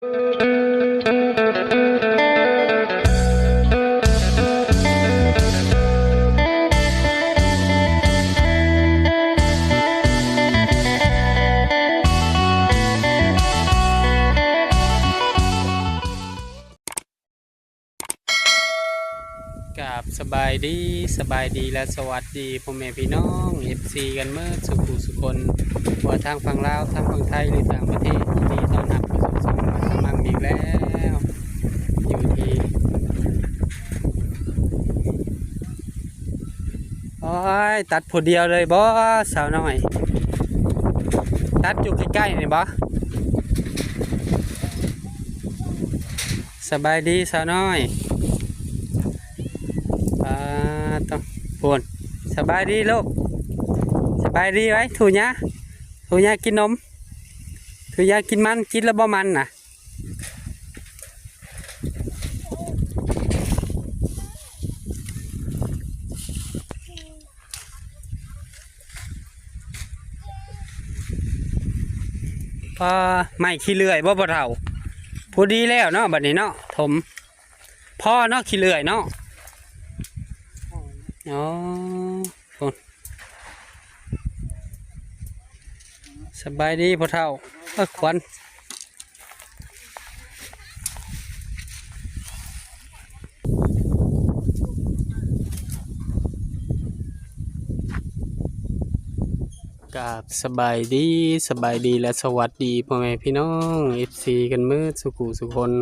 กับสบายดีสบายดีและสวัสดีพ่อแม่พี่น้องเอฟซีกันเมื่อสุขุสุคนว่าทางฝั่งลาวทางฝั่งไทยหรือต่างประเทศยิ แล้วอยู่ที่โอ้ยตัดผู้เดียวเลยบ่สาวน้อย ตัดอยู่ใกล้ๆนี่บ่สบายดีสาวน้อยอ่าต้องปวนสบายดีลูกสบายดีไว้ถูยะถูยะกินนมถูยะกินมันกินแล้วบ่มันน่ะ พอไม่ขี้เลื่อยบ่บ่เท่าพอดีแล้วเนาะบัดนี้เนาะถมพ่อเนาะขี้เลื่อยเนาะอ๋อคนสบายดีพ่อเท่าเออควัน กับสบายดีสบายดีและสวัสดีพ่อแม่พี่น้องเอฟซีกันมืดสุขุสุคน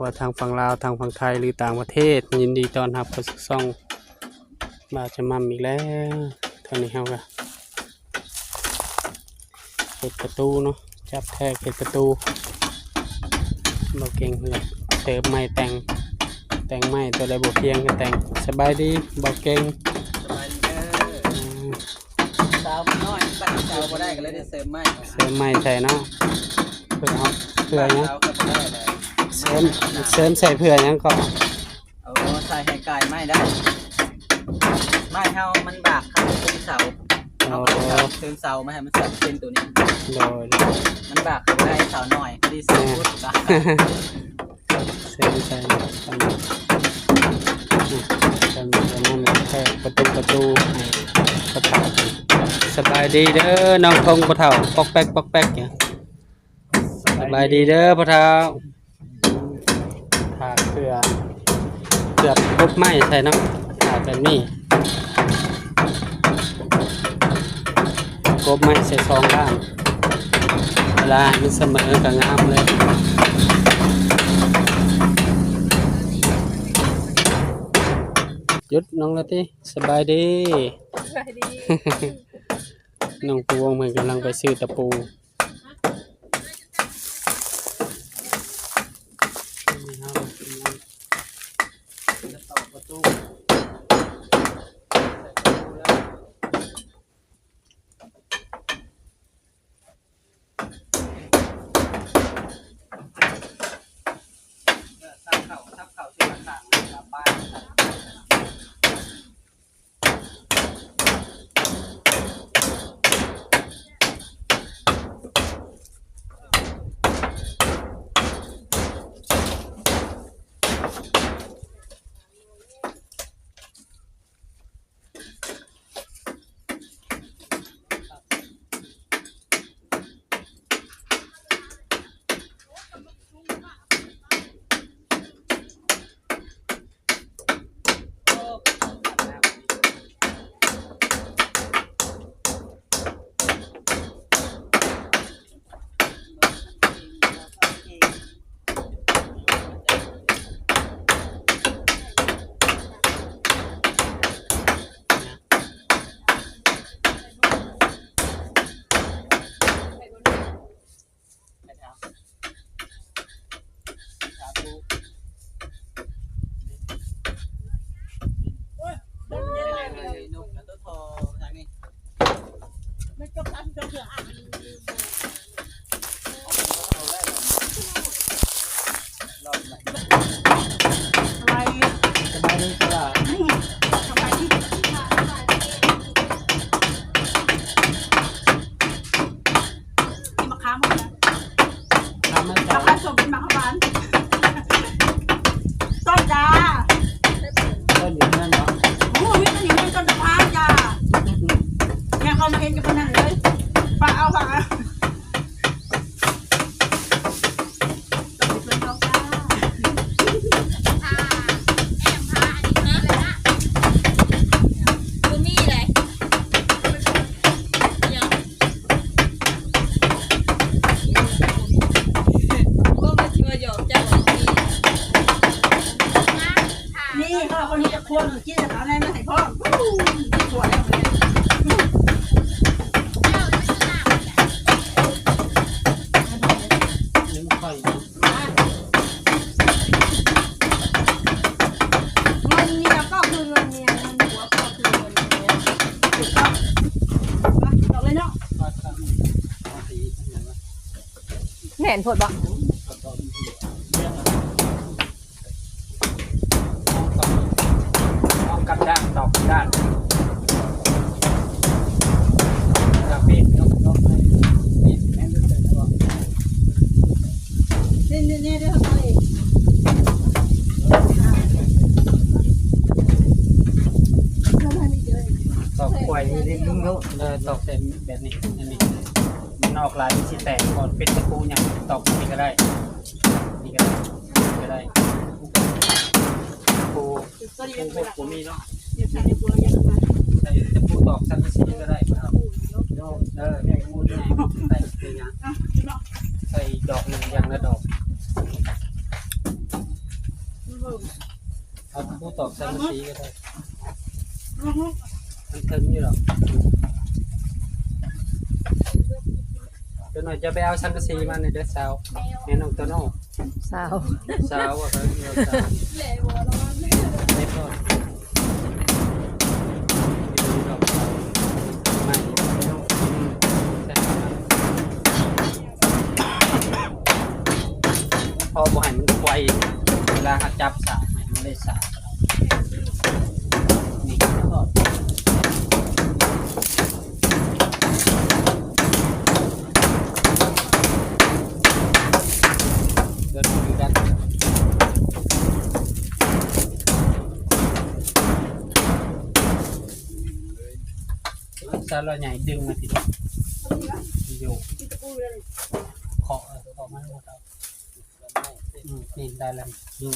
ว่าทางฝั่งลาวทางฝั่งไทยหรือต่างประเทศ ยินดีต้อนรับเข้าสู่ช่องมาจะมั่มอีกแล้วเท่านี้เฮาก็เปิดประตูเนาะจับแทกเปิดประตูเราเก่งเลยเติมไม้แต่งแต่งไม้ตัวใดบ่เพียงก็แต่งสบายดีบอกเก่ง บ่ได้ก็เลยได้เสริมไม้เสริมไม้ใส่เนาะเพื่อเอาเพื่อหยังสาวก็บ่ได้เลยเสริมเสริมใส่เพื่อหยังก่อนเอาใส่ให้กายไม้ได้ไม้เฮามันบากเข้าถึงเสาโอ้เอาเข้าถึงเสามาให้มันสับเป็นตัวนี้โดยมันบากเข้าได้สาวน้อยพอดีสาวพุทธก็เสริมใส่เนาะอันนี้อืมเสริมใส่นั่นแหละแทกประตูประตูให้ประตู สบายดีเด้อน้องทงปะเฒ่าปอกแป๊กปอกแป๊กเนี่ยสบายดีเด้อปะเฒ่าถาเกลือเกือบครบไหมใช่เนาะถาแบบนี้ครบไหมใส่ซองด้านเวลามันเสมอกับงามเลยหยุดน้องละติสบายดีสวัสดี น้องพวงมันกำลังไปซื้อตะปู เลยเนาะก็ทำเอาสีทำไงวะแน่นพดบ่ เอากับด้านตอกด้านกับเป็ดยกยกให้เป็ดแม่นด้วยกันว่า นี่นี่นี่เรื่องอะไรทำไมไม่เจอ ตอกกล้วยนี่ดิลุงเขาเออ ตอกเส้นแบบนี้อันนี้มันออกลายมันสิแตกก่อนเป็นตะปูอย่างตอกนี่ก็ได้นี่ก็ได้นี่ก็ได้ตะปูก็ดีปูเป็นพวกปูมีเนาะใส่ตะปูตอกสังกะสีก็ได้ครับเออแม่งมูดนี่ใส่เป็นยังใส่ดอกหนึ่งอย่างละดอกเอาตะปูตอกสังกะสีก็ได้มันถึงอยู่หรอกเดี๋ยวห น่อยจะไปเอาสังกะสีมาในเดือนเสาร์แม่น้องโตโน่สาวเสาร์อะครับเดือนเสาร์ไม่พออยู่ดอกเสาร์ไม่อืมใช่ครับพอบ่ให้มันไวเวลาเขาจับสายให้มันได้สายนี่ก็ เดินดูกัน ซาลาใหญ่ดึงมาทีอยู่ขอขอมาหมดเอาอืมนี่ได้แล้วอยู่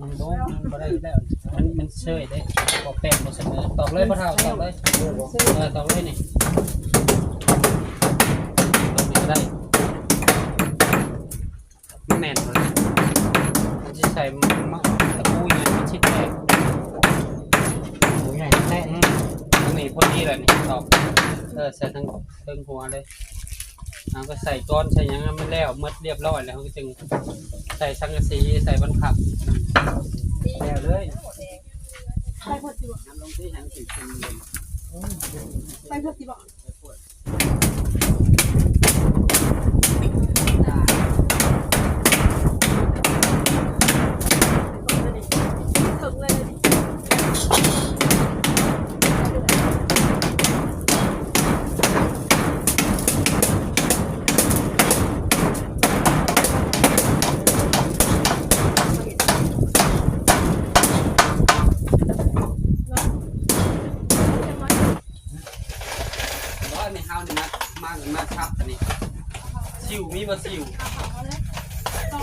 มันโดนมันบ่ได้แล้วมันมันเชยได้บ่แป้งบ่เสมอตอกเลยบ่เท่าตอกเลยเออตอกเลยนี่ตอกนี่ก็ได้มันแน่นเลยมันจะใส่มะตะปูอย่างนี้ชิดแรก นี่พอดีเละนี่ตอกเออใส่ทั้งเทั้งหัวเลยเอาก็ใส่ก้อนใส่ยังไมันแล้วมัดเรียบร้อยแล้วก็จึงใส่สังกะสีใส่บรรขับแล้วเลยไปพอดีบอกน้ำลงที่หางสีเป็นไปพอดีบอก ร้อยในเฮานี่ มามาเงินมาชับอันนี้ซิวมีบ่ซิว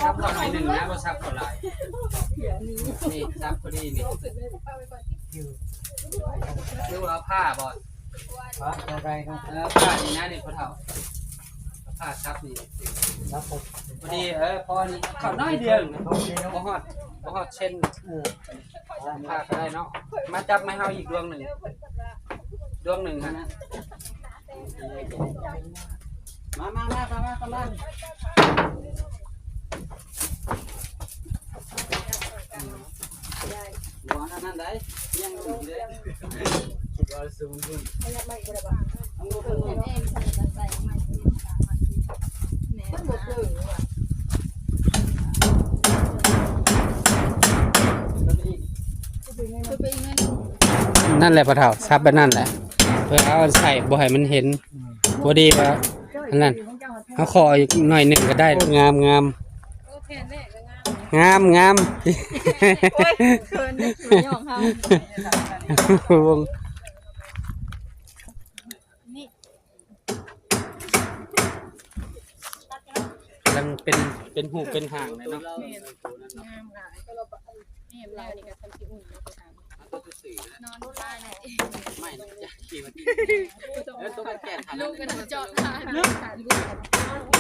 ชับเท่าหน่อยหนึ่งนะบ่ชับเท่าไหร่นี่ชับพอดีนี่คือว่าผ้าบ่ครับอะไรครับเออผ้านี่นะนี่พ่อเฒ่าผ้าชับนี่ครับผมพอดีเออพอนี่เขาน้อยเดียวนะบ่ฮอดบ่ฮอดเช่นเออผ้าก็ได้เนาะมาจับไม้เฮาอีกดวงหนึ่งดวงหนึ่งฮะนะ มามามามามามาหัวนั่นได้ยังอยู่เลยก็สูงขึ้นนั่นแหละปะเฒ่าซับแบบนั่นแหละ พื่อเอาใส่บ่ให้มันเห็นพอดีว่าอันนั้นเฮเอาคออีกหน่อยหนึ่งก็ได้งามงามโอเคแน่ก็งามงามงามโอ้ยเคินได้คืนย่องเฮาวงนี่กำลังเป็นเป็นหูเป็นห่างเลยเนาะ นี่เห็นแล้วนี่ก็ทำที่อุ่นแล้วก็ทำนอนได้เลยไม่จะขี่มาที่แล้วตัวแก่นลูกกันจอดทานถ่ายรูป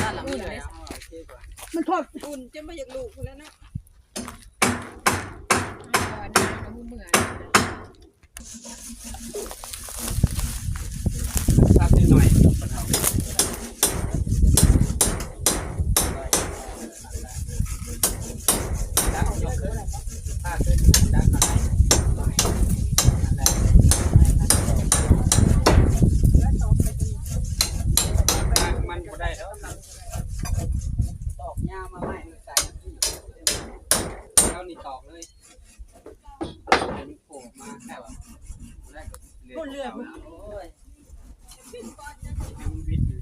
ด้านหลังนี่เลยมันทอดอุ่นจะไม่อยากลูกแล้วนะก่อนน้ำมือเหมือนทราบนิดหน่อยมันบ่ได้แล้ว ตอกยามาไม่ไก่ เอานี่ตอกเลยเป็นโผล่มาแค่ว่าแรกก็เลือด โอ้ย มันวิทย์อยู่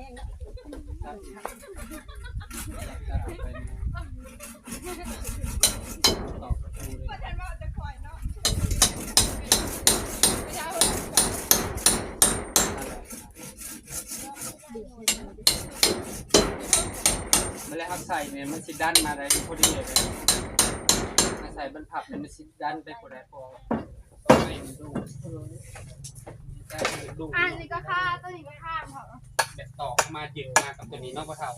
เวลาเอาใส่เนี่ยมันสิดันมาได้พอดีเลยถ้าใส่บรรพับเนี่ยมันสิดันไปพอได้พออันดูดูอันนี้ก็ค่าตัวนี้ก็ค่าเหรอ แบบตอกมาจึงมากับตัวนี้เนอกพระเท่า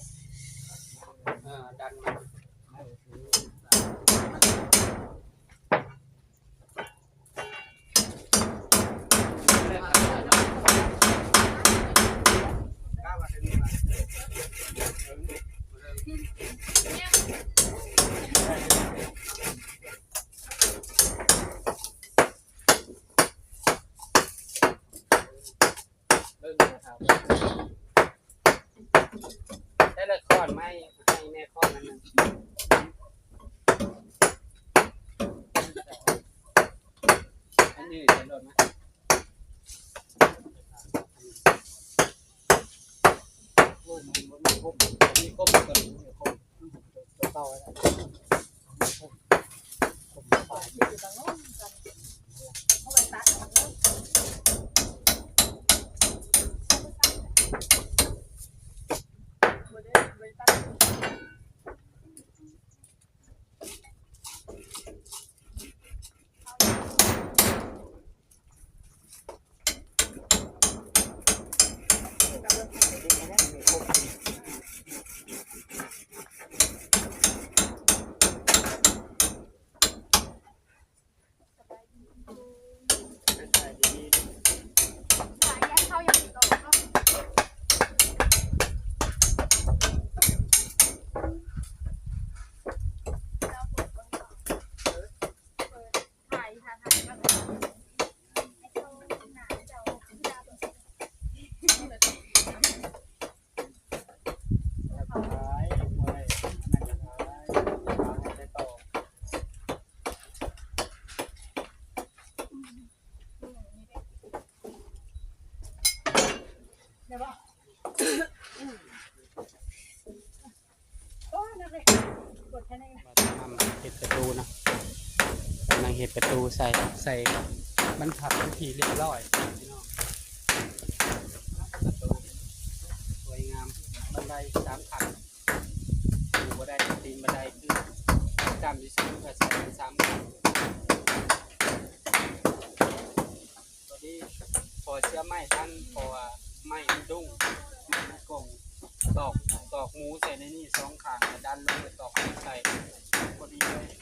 ใส่ใส่บรรพับเป็นทีเรียบร้อยพี่น้องประตูสวยงามบันไดสามขันอยู่บันไดตีนบันไดคือจำที่สุดก็ใส่เป็นสามขันตัวนี้พอเชื่อไม้ท่านพอไม้มันดุ้งไม้มันกงตอกตอกหมูใส่ในนี่สองขางแล้วดันลงไปตอกหมูใส่พอดีเลย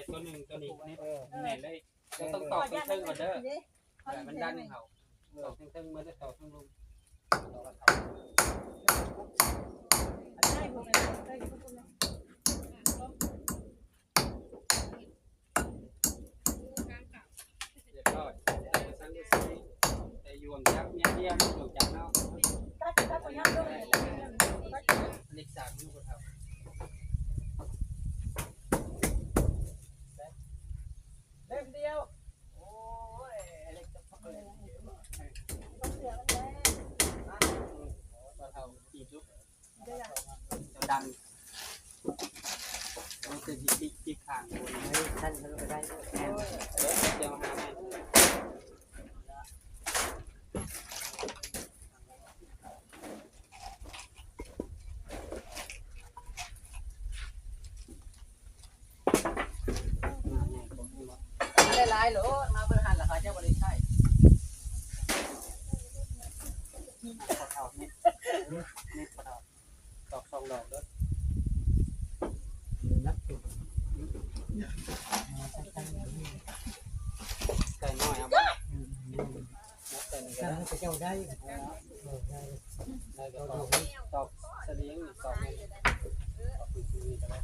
ส่ตัวหนึ่งตัวนี้เน็ตแน่นเลยเราต้องตอกเพิ่งๆก่อนเด้อแต่มันดันเขาตอกเพิ่งๆมันจะตอกเพิ่งลงได้ผมได้ได้ผมได้เรียบร้อยสังเกตสิแต่ยวงจับเนี่ยเดียวมันอยู่จับเนาะตัดตัดผมยังด้วยเล็กสามลูกครับ เล่มเดียว โอ้ยเล็กจะพักเลย ก็เท่าอีกลูกจะ ดันมันจะจิกจิกจิกขางบนเฮ้ยท่านมันไปได้เดี๋ยวเดี๋ยวหาให้ได้หลายหลมาเบอร์หันราคาเจ้าบริใช่ ขอเท่านี้นี่ขอเท่า ดอกสองดอกเด้อนักจุด ใส่น้อยเอาบ่ใส่หนึ่งก็ได้ ถ้าเจ้าได้ ได้ก็ตอกตอกเสลียงนี่ตอกนี่ตอกคือนี่ก็ได้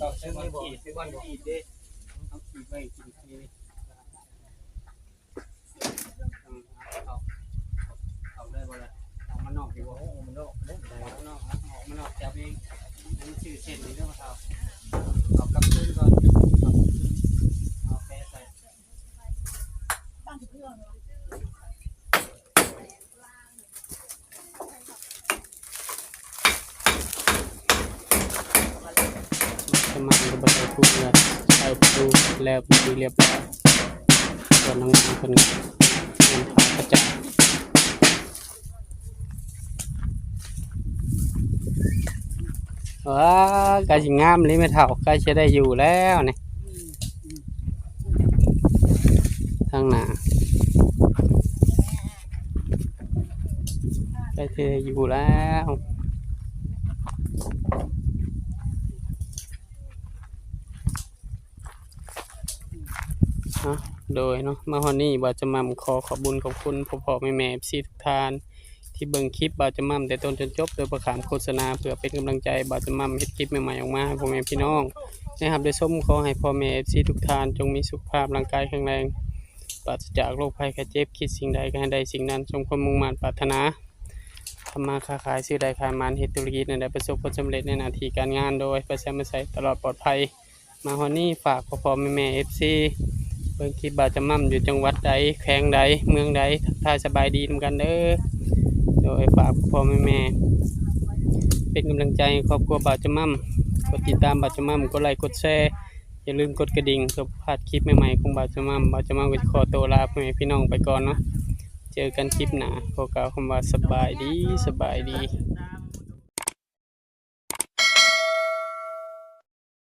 ตอกใช้บอลขีดใช้ บอลขีดดิเอาขีดไว้กินทีนี่เอาเอาได้บ่ล่ะเอามานอกดีกว่า มันโลกเล่นได้ เอามานอกเอามานอกจับเองอันนี้ชื่อเส้นนี่เด้อมาเอาเอากลับคืนก่อนเอาคืนเอาแปะใส่ ตั้งเครื่อง สมัครบัตรทุกเดือนใส่ประตู แล้วเป็นที่เรียบร้อยส่วนน้องๆคนนี้เงินทางกระจายว้ากาสิงามเลยไม่เท่ากาจะได้อยู่แล้วนี่ทางหน้าใกล้จะได้อยู่แล้ว โดยเนาะมาฮอนนี่บาจะมั่มขอขอบบุญขอบคุณพ่อพ่อแม่แม่ซีทุกทาน ที่เบิ่งคลิปบาจะมั่มแต่ต้นจนจบ โดยประขามโฆษณาเพื่อเป็นกำลังใจบาจะมั่มเฮ็ดคลิปใหม่ๆออกมาให้พ่อแม่พี่น้องนะครับได้ชมขอให้พ่อแม่ซีทุกทาน จงมีสุขภาพร่างกายแข็งแรงปราศจากโรคภัยไข้เจ็บคิดสิ่งใดก็ให้ได้สิ่งนั้นสมความมุ่งมั่นปรารถนาทำมาค้าขายซื้อใดขายมันเฮ็ดธุรกิจในใดประสบผลสำเร็จในหน้าที่การงานโดยประชาชนตลอดปลอดภัย มาฮอนนี่ฝากพ่อพ่อแม่แม่เอฟซี บิ่งคลิปบาจะมั่มอยู่จังหวัดใดแขวงใดเมืองใดทักทาสบายดีนำกันเด้อโดยฝากพ่อแม่แม่เป็นกำลังใจครอบครัวบาจะมั่มกดติดตามบาจะมั่มกดไลค์กดแชร์อย่าลืมกดกระดิ่งเพื่อพลาดคลิปใหม่ๆของบาจะมั่มบาจะมั่มก็จะขอตัวลาพ่อแม่พี่น้องไปก่อนเนาะเจอกันคลิปหน้าขอกล่าวคำว่าสบายดีสบายดี